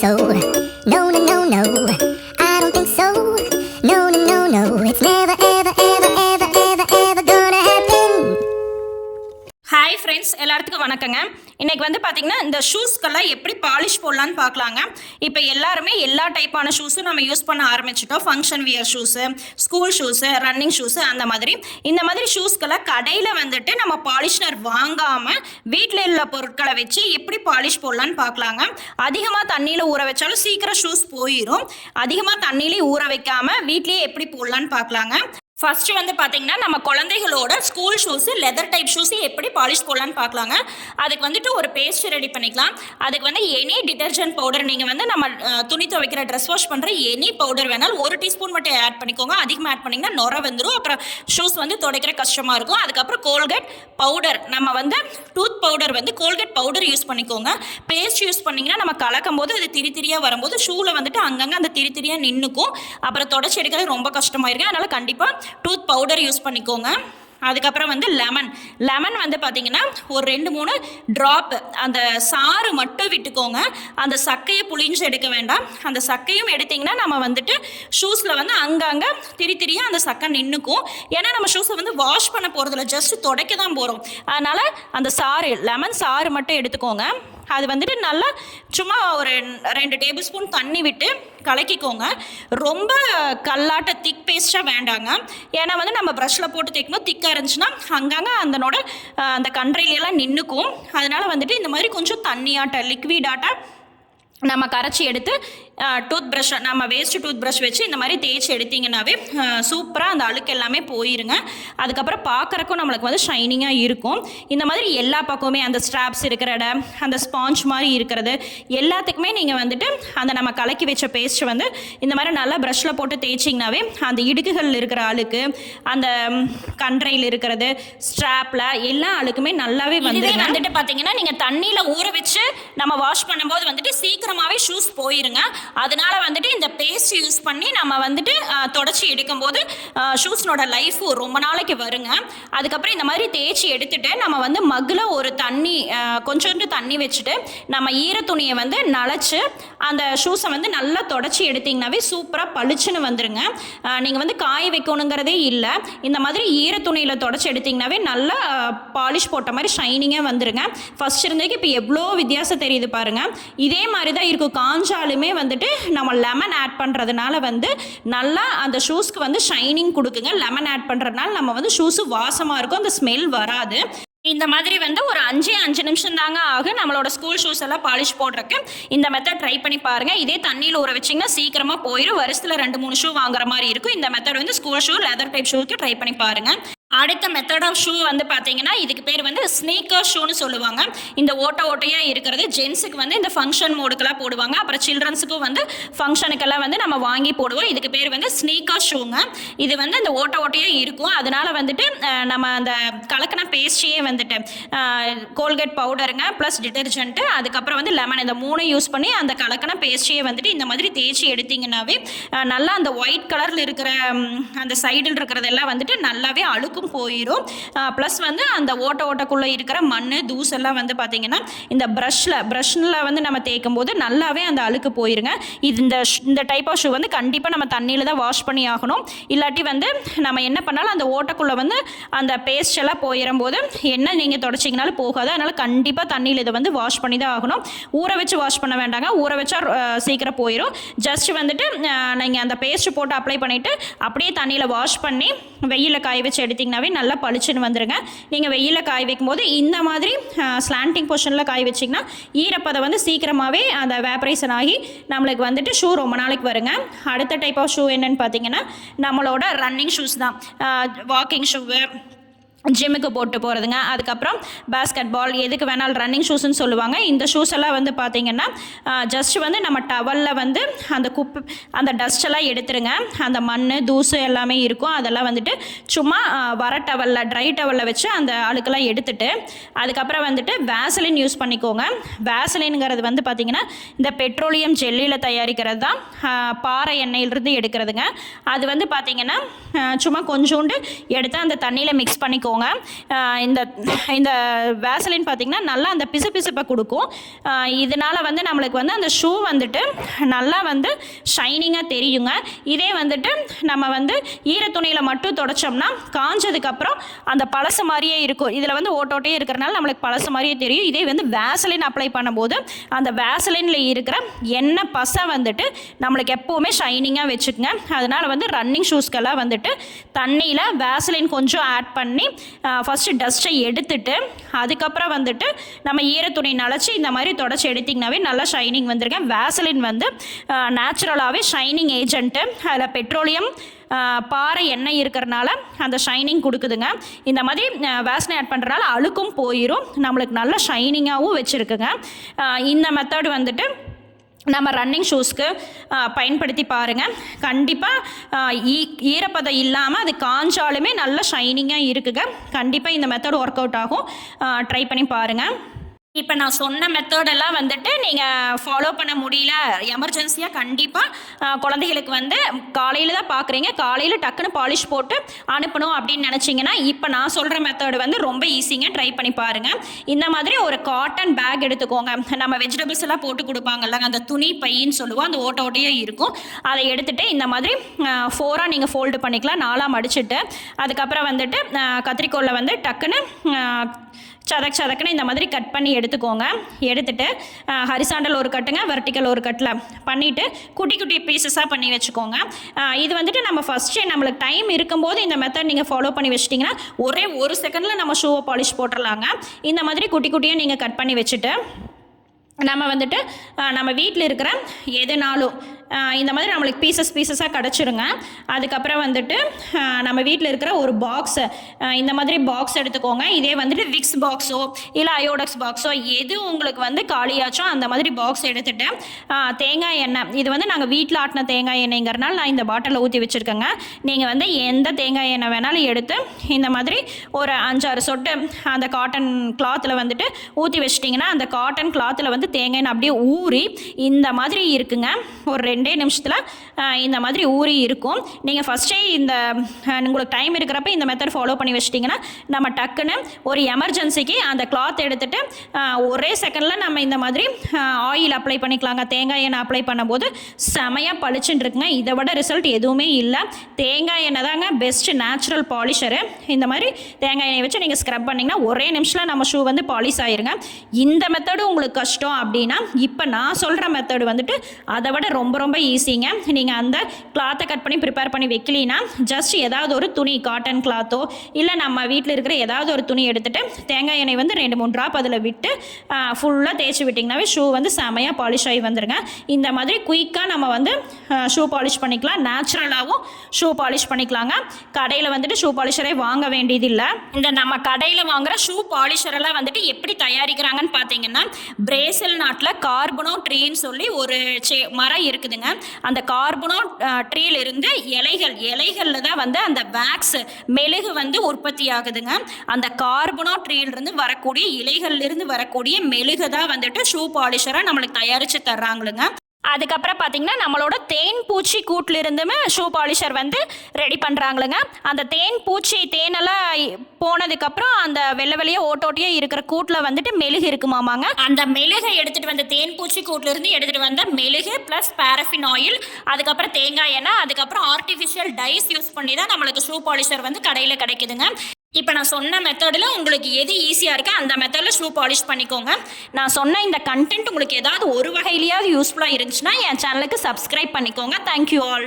so. No, no, no, no. I don't think so. No, no, no, no. It's never, ever, ever, ever, ever, ever gonna happen. Hi friends எல்லாத்துக்கும் வணக்கங்க இன்னைக்கு வந்து பார்த்தீங்கன்னா இந்த ஷூஸ்க்கெல்லாம் எப்படி polish போடலான்னு பார்க்கலாங்க இப்போ எல்லாருமே எல்லா டைப்பான ஷூஸும் நம்ம யூஸ் பண்ண ஆரம்பிச்சிட்டோம். Function wear shoes school shoes running shoes அந்த மாதிரி. இந்த மாதிரி ஷூஸ்க்கெல்லாம் கடையில் வந்துட்டு நம்ம பாலிஷ்னர் வாங்காமல் வீட்டில் உள்ள பொருட்களை வச்சு எப்படி பாலிஷ் போடலான்னு பார்க்கலாங்க அதிகமாக தண்ணியில் ஊற வச்சாலும் சீக்கிரம் ஷூஸ் போயிடும் அதிகமாக தண்ணியிலையும் ஊற வைக்காமல் வீட்லேயே எப்படி போடலான்னு பார்க்கலாங்க ஃபர்ஸ்ட் வந்து பார்த்தீங்கன்னா நம்ம குழந்தைகளோட school shoes leather type shoes எப்படி பாலிஷ் போடலான்னு பார்க்கலாங்க. அதுக்கு வந்துட்டு ஒரு பேஸ்ட் ரெடி பண்ணிக்கலாம். அதுக்கு வந்து எனி டிடர்ஜென்ட் பவுடர் நீங்கள் வந்து நம்ம துணி துவைக்கிற ட்ரெஸ் வாஷ் பண்ணுற எனி பவுடர் வேணாலும் ஒரு டீஸ்பூன் மட்டும் ஆட் பண்ணிக்கோங்க. அதிகமாக ஆட் பண்ணிங்கன்னா நுர வந்துடும் அப்புறம் ஷூஸ் வந்து துடைக்கிற கஷ்டமாக இருக்கும். அதுக்கப்புறம் கோல்கேட் பவுடர் நம்ம வந்து டூத் பவுடர் வந்து கோல்கேட் பவுடர் யூஸ் பண்ணிக்கோங்க. பேஸ்ட் யூஸ் பண்ணிங்கன்னா நம்ம கலக்கும் போது அது திரி திரியாக வரும்போது ஷூவில் வந்துட்டு அங்கங்கே அந்த திரி திரியாக நின்றுக்கும் அப்புறம் தொடச்சி எடுக்கிறது ரொம்ப கஷ்டமாயிருக்கு அதனால் கண்டிப்பாக டூத் பவுடர் யூஸ் பண்ணிக்கோங்க. அதுக்கப்புறம் வந்து லெமன். லெமன் வந்து பார்த்தீங்கன்னா ஒரு ரெண்டு மூணு ட்ராப் அந்த சாறு மட்டும் விட்டுக்கோங்க. அந்த சக்கையை புளிஞ்சு எடுக்க வேண்டாம். அந்த சக்கையும் எடுத்திங்கன்னா நம்ம வந்துட்டு ஷூஸில் வந்து அங்கங்கே திரி திரியாக அந்த சக்கை நின்றுக்கும் ஏன்னா நம்ம ஷூஸை வந்து வாஷ் பண்ண போகிறதில்ல ஜஸ்ட் துடைக்க தான் போகிறோம் அதனால் அந்த சாறு லெமன் சாறு மட்டும் எடுத்துக்கோங்க. அது வந்துட்டு நல்லா சும்மா ஒரு ரெண்டு டேபிள் ஸ்பூன் தண்ணி விட்டு கலக்கிக்கோங்க. ரொம்ப கல்லாட்ட திக் பேஸ்ட்டாக வேண்டாங்க. ஏன்னா வந்து நம்ம ப்ரஷில் போட்டு தேய்க்கும்போது திக்காக இருந்துச்சுன்னா அங்கங்கே அந்தனோட அந்த கன்றையிலெல்லாம் நின்றுக்கும் அதனால் வந்துட்டு இந்த மாதிரி கொஞ்சம் தண்ணியாட்ட லிக்விடாட்ட நம்ம கரைச்சி எடுத்து டூத் ப்ரஷ் நம்ம வேஸ்ட் டூத் ப்ரஷ் வச்சு இந்த மாதிரி தேய்ச்சி எடுத்தீங்கன்னாவே சூப்பராக அந்த அழுக்கு எல்லாமே போயிருங்க. அதுக்கப்புறம் பார்க்குறக்கும் நம்மளுக்கு வந்து ஷைனிங்காக இருக்கும். இந்த மாதிரி எல்லா பக்கமுமே அந்த ஸ்ட்ராப்ஸ் இருக்கிற இடம் அந்த ஸ்பாஞ்ச் மாதிரி இருக்கிறது எல்லாத்துக்குமே நீங்கள் வந்துட்டு அந்த நம்ம கலக்கி வச்ச பேஸ்ட் வந்து இந்த மாதிரி நல்லா ப்ரஷ்ஷில் போட்டு தேய்ச்சிங்கனாவே அந்த இடுக்குகள் இருக்கிற அழுக்கு அந்த கன்றையில் இருக்கிறது ஸ்ட்ராப்பில் எல்லா அழுக்குமே நல்லாவே வந்து வந்துட்டு பார்த்தீங்கன்னா நீங்கள் தண்ணியில் ஊற வச்சு நம்ம வாஷ் பண்ணும்போது வந்துட்டு சீக்கிரமாகவே ஷூஸ் போயிருங்க. அதனால வந்துட்டு இந்த பேஸ்ட் யூஸ் பண்ணி நம்ம வந்துட்டு தொடச்சி எடுக்கும்போது ஷூஸ்னோட லைஃப் ரொம்ப நாளைக்கு வருங்க. அதுக்கப்புறம் இந்த மாதிரி தேய்ச்சி எடுத்துட்டு நம்ம வந்து மக்கில் ஒரு தண்ணி கொஞ்சோண்டு தண்ணி வச்சுட்டு நம்ம ஈர துணியை வந்து நனைச்சு அந்த ஷூஸை வந்து நல்லா தொடச்சி எடுத்திங்கனாவே சூப்பராக பளிச்சுன்னு வந்துருங்க. நீங்கள் வந்து காய வைக்கணுங்கிறதே இல்லை. இந்த மாதிரி ஈர துணியில் தொடச்சி எடுத்தீங்கன்னாவே நல்லா பாலிஷ் போட்ட மாதிரி ஷைனிங்காக வந்துருங்க. ஃபர்ஸ்ட் இருந்ததுக்கு இப்போ எவ்வளோ வித்தியாசம் தெரியுது பாருங்க. இதே மாதிரி தான் இருக்கும் காஞ்சாலுமே வந்துட்டு நம்ம லெமன் ஆட் பண்ணுறதுனால வந்து நல்லா அந்த ஷூஸ்க்கு வந்து ஷைனிங் கொடுக்குங்க. லெமன் ஆட் பண்ணுறதுனால நம்ம வந்து ஷூஸு வாசமாக இருக்கும். அந்த ஸ்மெல் வராது. இந்த மாதிரி வந்து ஒரு அஞ்சு அஞ்சு நிமிஷம் தாங்க ஆகும். நம்மளோட ஸ்கூல் ஷூஸ் எல்லாம் பாலிஷ் போடுறக்கு இந்த மெத்தட் ட்ரை பண்ணி பாருங்க. இதே தண்ணியில் ஊற வச்சிங்கன்னா சீக்கிரமாக போயிடும் வருஷத்தில் ரெண்டு மூணு ஷூ வாங்குற மாதிரி இருக்கும். இந்த மெத்தட் வந்து ஸ்கூல் ஷூ லெதர் டைப் ஷூக்கு ட்ரை பண்ணி பாருங்க. அடுத்த மெத்தட் ஆஃப் ஷூ வந்து பார்த்தீங்கன்னா இதுக்கு பேர் வந்து ஸ்னீக்கர் ஷூன்னு சொல்லுவாங்க. இந்த ஓட்ட ஓட்டையாக இருக்கிறது ஜென்ஸுக்கு வந்து இந்த ஃபங்க்ஷன் மோடுக்கெல்லாம் போடுவாங்க. அப்புறம் சில்ட்ரன்ஸுக்கும் வந்து ஃபங்க்ஷனுக்கெல்லாம் வந்து நம்ம வாங்கி போடுவோம். இதுக்கு பேர் வந்து ஸ்னீக்கர் ஷூங்க இது வந்து இந்த ஓட்ட ஓட்டையாக இருக்கும். அதனால வந்துட்டு நம்ம அந்த கலக்கின பேஸ்டையே வந்துட்டு கோல்கேட் பவுடருங்க ப்ளஸ் டிட்டர்ஜென்ட்டு அதுக்கப்புறம் வந்து லெமன் இந்த மூணு யூஸ் பண்ணி அந்த கலக்கின பேஸ்டையே வந்துட்டு இந்த மாதிரி தேய்ச்சி எடுத்தீங்கன்னாவே நல்லா அந்த ஒயிட் கலரில் இருக்கிற அந்த சைடில் இருக்கிறதெல்லாம் வந்துட்டு நல்லாவே அழுக்கும் போயிடும் ப்ளஸ் வந்து அந்த ஓட்ட ஓட்டக்குள்ளே இருக்கிற மண் தூசெல்லாம் வந்து பார்த்திங்கன்னா இந்த ப்ரஷ்ஷில் ப்ரஷ்னில் வந்து நம்ம தேய்க்கும் போது நல்லாவே அந்த அழுக்கு போயிருங்க. இது இந்த இந்த டைப் ஆஃப் ஷூ வந்து கண்டிப்பாக நம்ம தண்ணியில் தான் வாஷ் பண்ணி ஆகணும். இல்லாட்டி வந்து நம்ம என்ன பண்ணாலும் அந்த ஓட்டக்குள்ளே வந்து அந்த பேஸ்ட் எல்லாம் போயிடும் போது என்ன நீங்கள் தொடச்சிங்கனாலும் போகாது. அதனால் கண்டிப்பாக தண்ணியில் இதை வந்து வாஷ் பண்ணி தான் ஆகணும். ஊற வச்சு வாஷ் பண்ண வேண்டாங்க. ஊற வச்சா சீக்கிரம் போயிடும் ஜஸ்ட் வந்துட்டு நீங்கள் அந்த பேஸ்ட் போட்டு அப்ளை பண்ணிவிட்டு அப்படியே தண்ணியில் வாஷ் பண்ணி வெயிலில் காய வச்சு எடுத்திங்கனாவே நல்லா பளிச்சுன்னு வந்துடுங்க நீங்கள் வெயிலில் காய வைக்கும் போது இந்த மாதிரி ஸ்லாண்டிங் போர்ஷனில் காய வச்சிங்கன்னா ஈரப்பதம் வந்து சீக்கிரமாகவே அந்த வேப்பரைசன் ஆகி நம்மளுக்கு வந்துட்டு ஷூ ரொம்ப நாளைக்கு வருங்க. அடுத்த டைப் ஆஃப் ஷூ என்னன்னு பார்த்தீங்கன்னா நம்மளோட ரன்னிங் ஷூஸ் தான். வாக்கிங் ஷூவு ஜிம்முக்கு போட்டு போகிறதுங்க அதுக்கப்புறம் பேஸ்கெட் பால் எதுக்கு வேணாலும் ரன்னிங் ஷூஸ்னு சொல்லுவாங்க. இந்த ஷூஸ் எல்லாம் வந்து பார்த்தீங்கன்னா ஜஸ்ட் வந்து நம்ம டவலில் வந்து அந்த குப்பு அந்த டஸ்ட் எல்லாம் எடுத்துருங்க. அந்த மண் தூசு எல்லாமே இருக்கும். அதெல்லாம் வந்துட்டு சும்மா வர டவலில் ட்ரை டவலில் வச்சு அந்த அழுக்கெல்லாம் எடுத்துட்டு அதுக்கப்புறம் வந்துட்டு வேசலின் யூஸ் பண்ணிக்கோங்க. வேசலின்ங்கிறது வந்து பார்த்திங்கன்னா இந்த பெட்ரோலியம் ஜெல்லியில் தயாரிக்கிறது தான் பாறை எண்ணெயிலிருந்து எடுக்கிறதுங்க. அது வந்து பார்த்திங்கன்னா சும்மா கொஞ்சோண்டு எடுத்து அந்த தண்ணியில் மிக்ஸ் பண்ணிக்கோங்க. எடுத்துக்கோங்க இந்த இந்த வேசலின் பார்த்திங்கன்னா நல்லா அந்த பிசுபிசுப்பை கொடுக்கும். இதனால் வந்து நம்மளுக்கு வந்து அந்த ஷூ வந்துட்டு நல்லா வந்து ஷைனிங்காக தெரியுங்க. இதே வந்துட்டு நம்ம வந்து ஈரத்துணியில் மட்டும் தொடச்சோம்னா காஞ்சதுக்கப்புறம் அந்த பழசு மாதிரியே இருக்கும். இதில் வந்து ஓட்டோட்டே இருக்கிறனால நம்மளுக்கு பழசு மாதிரியே தெரியும். இதே வந்து வேசலின் அப்ளை பண்ணும்போது அந்த வேசலினில் இருக்கிற எண்ணெய் பசை வந்துட்டு நம்மளுக்கு எப்போவுமே ஷைனிங்காக வச்சுக்குங்க. அதனால் வந்து ரன்னிங் ஷூஸ்க்கெல்லாம் வந்துட்டு தண்ணியில் வேசலின் கொஞ்சம் ஆட் பண்ணி ஃபஸ்ட்டு டஸ்ட்டை எடுத்துட்டு அதுக்கப்புறம் வந்துட்டு நம்ம ஈரத்துணி நனைச்சி இந்த மாதிரி தொடச்சி எடுத்திங்கனாவே நல்லா ஷைனிங் வந்திருக்கேன் வேசலின் வந்து நேச்சுரலாகவே ஷைனிங் ஏஜென்ட்டு அதில் பெட்ரோலியம் பாறை எண்ணெய் இருக்கிறனால அந்த ஷைனிங் கொடுக்குதுங்க. இந்த மாதிரி வேஸ்னை ஆட் பண்ணுறனால அழுக்கும் போயிடும் நம்மளுக்கு நல்ல ஷைனிங்காகவும் வச்சுருக்குங்க. இந்த மெத்தட் வந்துட்டு நம்ம ரன்னிங் ஷூஸ்க்கு பயன்படுத்தி பாருங்கள் கண்டிப்பாக ஈ ஈரப்பதம் இல்லாமல் அது காஞ்சாலுமே நல்ல ஷைனிங்காக இருக்குங்க. கண்டிப்பாக இந்த மெத்தட் ஒர்க் அவுட் ஆகும் ட்ரை பண்ணி பாருங்கள் இப்போ நான் சொன்ன மெத்தடெல்லாம் வந்துட்டு நீங்கள் ஃபாலோ பண்ண முடியல. எமர்ஜென்சியாக கண்டிப்பாக குழந்தைகளுக்கு வந்து காலையில் தான் பார்க்குறீங்க காலையில் டக்குன்னு பாலிஷ் போட்டு அனுப்பணும் அப்படின்னு நினச்சிங்கன்னா இப்போ நான் சொல்கிற மெத்தட் வந்து ரொம்ப ஈஸிங்க ட்ரை பண்ணி பாருங்கள் இந்த மாதிரி ஒரு காட்டன் பேக் எடுத்துக்கோங்க. நம்ம வெஜிடபிள்ஸ் எல்லாம் போட்டு கொடுப்பாங்கல்ல அந்த துணி பையின்னு சொல்லுவோம். அந்த ஓட்ட இருக்கும். அதை எடுத்துகிட்டு இந்த மாதிரி ஃபோராக நீங்கள் ஃபோல்டு பண்ணிக்கலாம். நாலாக மடிச்சுட்டு அதுக்கப்புறம் வந்துட்டு கத்திரிக்கோலில் வந்து டக்குன்னு சதக் சதக்குன்னு இந்த மாதிரி கட் பண்ணி எடுத்துக்கோங்க. எடுத்துட்டு ஹரிசாண்டல் ஒரு கட்டுங்க வெர்டிக்கல் ஒரு கட்டில் பண்ணிவிட்டு குட்டி குட்டி பீசஸாக பண்ணி வச்சுக்கோங்க. இது வந்துட்டு நம்ம ஃபஸ்ட்டு நம்மளுக்கு டைம் இருக்கும்போது இந்த மெத்தட் நீங்கள் ஃபாலோ பண்ணி வச்சிட்டிங்கன்னா ஒரே ஒரு செகண்டில் நம்ம ஷூவை பாலிஷ் போட்டுடலாங்க இந்த மாதிரி குட்டி குட்டியாக நீங்கள் கட் பண்ணி வச்சுட்டு நம்ம வந்துட்டு நம்ம வீட்டில் இருக்கிற எதுனாலும் இந்த மாதிரி நம்மளுக்கு பீசஸ் பீசஸாக கிடச்சிருங்க. அதுக்கப்புறம் வந்துட்டு நம்ம வீட்டில் இருக்கிற ஒரு பாக்ஸு இந்த மாதிரி பாக்ஸ் எடுத்துக்கோங்க. இதே வந்துட்டு விக்ஸ் பாக்ஸோ இல்லை அயோடக்ஸ் பாக்ஸோ எது உங்களுக்கு வந்து காலியாச்சோ அந்த மாதிரி பாக்ஸ் எடுத்துட்டு தேங்காய் எண்ணெய் இது வந்து நாங்கள் வீட்டில் ஆட்டின தேங்காய் எண்ணெய்ங்கிறனால நான் இந்த பாட்டிலில் ஊற்றி வச்சுருக்கேங்க. நீங்கள் வந்து எந்த தேங்காய் எண்ணெய் வேணாலும் எடுத்து இந்த மாதிரி ஒரு அஞ்சாறு சொட்டு அந்த காட்டன் கிளாத்தில் வந்துட்டு ஊற்றி வச்சிட்டிங்கன்னா அந்த காட்டன் கிளாத்தில் வந்து தேங்காய் எண்ணெய் அப்படியே ஊறி இந்த மாதிரி இருக்குங்க. ஒரு ரெண்டே ரெண்டே நிமிஷத்தில் இந்த மாதிரி ஊறி இருக்கும். நீங்கள் ஃபஸ்ட்டே இந்த உங்களுக்கு டைம் இருக்கிறப்ப இந்த மெத்தட் ஃபாலோ பண்ணி வச்சிட்டிங்கன்னா நம்ம டக்குன்னு ஒரு எமர்ஜென்சிக்கு அந்த கிளாத் எடுத்துட்டு ஒரே செகண்டில் நம்ம இந்த மாதிரி ஆயில் அப்ளை பண்ணிக்கலாங்க. தேங்காய் எண்ணெய் அப்ளை பண்ணும்போது செமையாக பளிச்சுன்னு இருக்குங்க. இதை விட ரிசல்ட் எதுவுமே இல்லை. தேங்காய் எண்ணெய் தாங்க பெஸ்ட் நேச்சுரல் பாலிஷரு இந்த மாதிரி தேங்காய் எண்ணெய் வச்சு நீங்கள் ஸ்க்ரப் பண்ணிங்கன்னா ஒரே நிமிஷத்தில் நம்ம ஷூ வந்து பாலிஷ் ஆயிருங்க. இந்த மெத்தடு உங்களுக்கு கஷ்டம் அப்படின்னா இப்போ நான் சொல்கிற மெத்தடு வந்துட்டு அதை விட ரொம்ப ரொம்ப ரொம்ப ஈஸிங்க நீங்கள் அந்த கிளாத்தை கட் பண்ணி ப்ரிப்பேர் பண்ணி வைக்கலினா ஜஸ்ட் ஏதாவது ஒரு துணி காட்டன் கிளாத்தோ இல்லை நம்ம வீட்டில் இருக்கிற ஏதாவது ஒரு துணி எடுத்துகிட்டு தேங்காய் எண்ணெய் வந்து ரெண்டு மூணு ட்ராப் அதில் விட்டு ஃபுல்லாக தேய்ச்சி விட்டிங்கனாவே ஷூ வந்து செமையாக பாலிஷ் ஆகி வந்துருங்க. இந்த மாதிரி குயிக்காக நம்ம வந்து ஷூ பாலிஷ் பண்ணிக்கலாம். நேச்சுரலாகவும் ஷூ பாலிஷ் பண்ணிக்கலாங்க. கடையில் வந்துட்டு ஷூ பாலிஷரே வாங்க வேண்டியதில்லை. இந்த நம்ம கடையில் வாங்குகிற ஷூ பாலிஷரெல்லாம் வந்துட்டு எப்படி தயாரிக்கிறாங்கன்னு பார்த்தீங்கன்னா பிரேசில் நாட்டில் கார்பனோ ட்ரீன்னு சொல்லி ஒரு செ மரம் இருக்குதுங்க அந்த கார்பனோ ட்ரீல இருந்து இலைகள் இலைகளில் தான் வந்து அந்த வேக்ஸ் மெழுகு வந்து உற்பத்தி ஆகுதுங்க. அந்த கார்பனோ ட்ரீலிருந்து வரக்கூடிய இலைகள்லேருந்து வரக்கூடிய மெழுகு தான் வந்துட்டு ஷூ பாலிஷராக நம்மளுக்கு தயாரித்து தர்றாங்களுங்க. அதுக்கப்புறம் பார்த்தீங்கன்னா நம்மளோட தேன் பூச்சி கூட்டிலிருந்துமே ஷூ பாலிஷர் வந்து ரெடி பண்ணுறாங்களுங்க அந்த தேன் பூச்சி தேனெல்லாம் போனதுக்கப்புறம் அந்த வெள்ளை வெளியே ஓட்டோட்டியே இருக்கிற கூட்டில் வந்துட்டு மெழுகு இருக்குமாமாங்க. அந்த மெழுகை எடுத்துகிட்டு வந்த தேன் பூச்சி கூட்டிலிருந்து எடுத்துகிட்டு வந்த மெழுகு ப்ளஸ் பேரஃபின் ஆயில் அதுக்கப்புறம் தேங்காய் எண்ணெய் அதுக்கப்புறம் ஆர்டிஃபிஷியல் டைஸ் யூஸ் பண்ணி தான் நம்மளுக்கு ஷூ பாலிஷர் வந்து கடையில் கிடைக்குதுங்க. இப்போ நான் சொன்ன மெத்தடில் உங்களுக்கு எது ஈஸியாக இருக்கோ அந்த மெத்தடில் ஷூ பாலிஷ் பண்ணிக்கோங்க. நான் சொன்ன இந்த கண்டென்ட் உங்களுக்கு ஏதாவது ஒரு வகையிலையாவது யூஸ்ஃபுல்லாக இருந்துச்சுன்னா என் சேனலுக்கு சப்ஸ்கிரைப் பண்ணிக்கோங்க. Thank you all